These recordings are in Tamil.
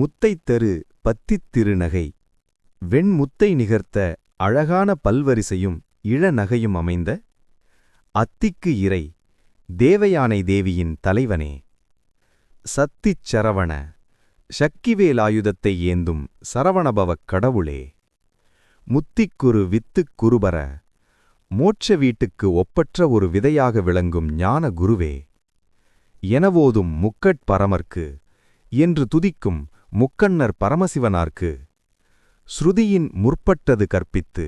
முத்தைத்தரு பத்தித் திருநகை. வெண்முத்தை நிகர்த்த அழகான பல்வரிசையும் இளநகையும் அமைந்த அத்திக்கு இறை தேவயானை தேவியின் தலைவனே. சத்திச் சரவண சக்கிவேலாயுதத்தை ஏந்தும் சரவணபவக் கடவுளே. முத்திக்குரு வித்துக் குருபர மோட்ச வீட்டுக்கு ஒப்பற்ற ஒரு விதையாக விளங்கும் ஞான குருவே. எனவோதும் முக்கட் பரமர்க்கு என்று துதிக்கும் முக்கண்ணர் பரமசிவனார்க்கு ஸ்ருதியின் முற்பட்டது கற்பித்து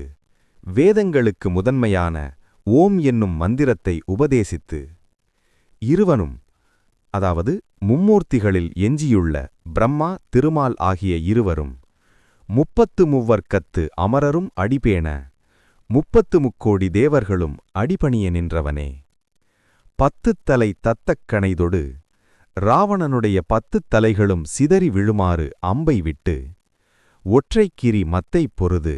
வேதங்களுக்கு முதன்மையான ஓம் என்னும் மந்திரத்தை உபதேசித்து இருவனும் அதாவது மும்மூர்த்திகளில் எஞ்சியுள்ள பிரம்மா திருமால் ஆகிய இருவரும் முப்பத்து மூவர்க்கத்து அமரரும் அடிபேண முப்பத்து முக்கோடி தேவர்களும் அடிபணிய நின்றவனே. பத்துத் தலை தத்தக் ராவணனுடைய பத்துத் தலைகளும் சிதறி விழுமாறு அம்பை விட்டு ஒற்றைக்கிரி மத்தைப் பொருது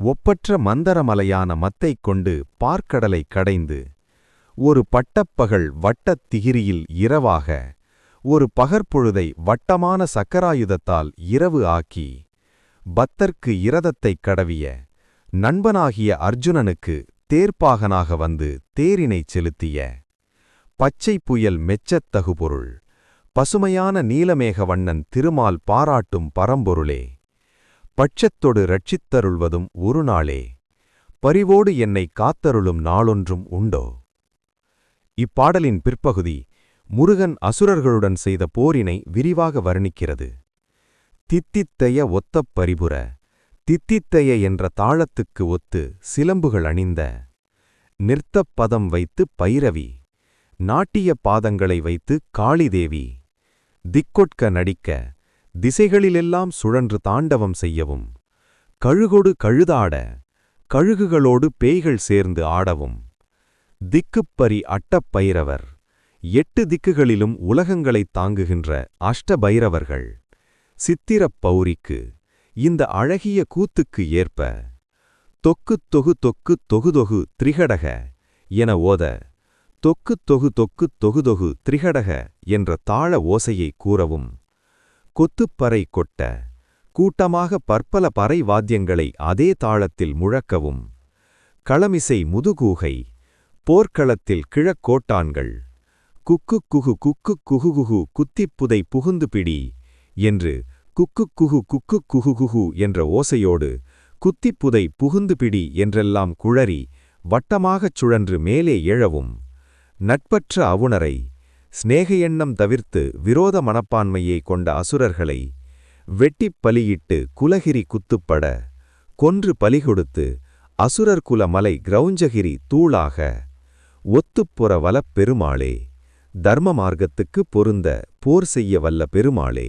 ஒப்பற்ற மந்தரமலையான மத்தைக் கொண்டு பார்க்கடலை கடைந்து ஒரு பட்டப்பகல் வட்டத் திகிரியில் இரவாக ஒரு பகற்பொழுதை வட்டமான சக்கராயுதத்தால் இரவு ஆக்கி பத்தர்க்கு இரதத்தைக் கடவிய நண்பனாகிய அர்ஜுனனுக்கு தேர்ப்பாகனாக வந்து தேரினைச் செலுத்திய. பச்சை புயல் மெச்சத் தகுபொருள். பசுமையான நீலமேக வண்ணன் திருமால் பாராட்டும் பரம்பொருளே. பட்சத்தொடு ரட்சித்தருள்வதும் ஒரு நாளே பரிவோடு என்னை காத்தருளும் நாளொன்றும் உண்டோ? இப்பாடலின் பிற்பகுதி முருகன் அசுரர்களுடன் செய்த போரினை விரிவாக வர்ணிக்கிறது. தித்தித்தைய ஒத்தப் பரிபுர தித்தித்தைய என்ற தாளத்துக்கு ஒத்து சிலம்புகள் அணிந்த நிற்த்தப் பதம் வைத்து பைரவி. நாட்டிய பாதங்களை வைத்து காளிதேவி திக்கொட்க நடிக்க திசைகளிலெல்லாம் சுழன்று தாண்டவம் செய்யவும் கழுகொடு கழுதாட கழுகுகளோடு பேய்கள் சேர்ந்து ஆடவும். திக்குப்பரி அட்டப்பைரவர் எட்டு திக்குகளிலும் உலகங்களைத் தாங்குகின்ற அஷ்டபைரவர்கள். சித்திரப் பௌரிக்கு இந்த அழகிய கூத்துக்கு ஏற்ப தொக்குத் தொகு தொக்குத் தொகுதொகு திரிகடக என ஓத தொக்குத் தொகு தொக்குத் தொகுதொகு திரிகடக என்ற தாள ஓசையை கூறவும். கொத்துப்பறை கொட்ட கூட்டமாக பற்பல பறை வாத்தியங்களை அதே தாளத்தில் முழக்கவும். களமிசை முதுகூகை போர்க்களத்தில் கிழக்கோட்டான்கள் குக்கு குகு குக்கு குகுகுகு குத்திப்புதை புகுந்து பிடி என்று குக்கு குகு குக்கு குகுகுகு என்ற ஓசையோடு குத்திப்புதை புகுந்து பிடி என்றெல்லாம் குழறி வட்டமாகச் சுழன்று மேலே எழவும் நட்பற்ற அவுணரை ஸ்நேக எண்ணம் தவிர்த்து விரோத மனப்பான்மையை கொண்ட அசுரர்களை வெட்டிப் பலியிட்டு குலகிரி குத்துப்பட கொன்று பலிகொடுத்து அசுரர் குல மலை கிரௌஞ்சகிரி தூளாக ஒத்துப்புற வலப் பெருமாளே தர்ம மார்க்கத்துக்கு பொருந்த போர் செய்ய வல்ல பெருமாளே.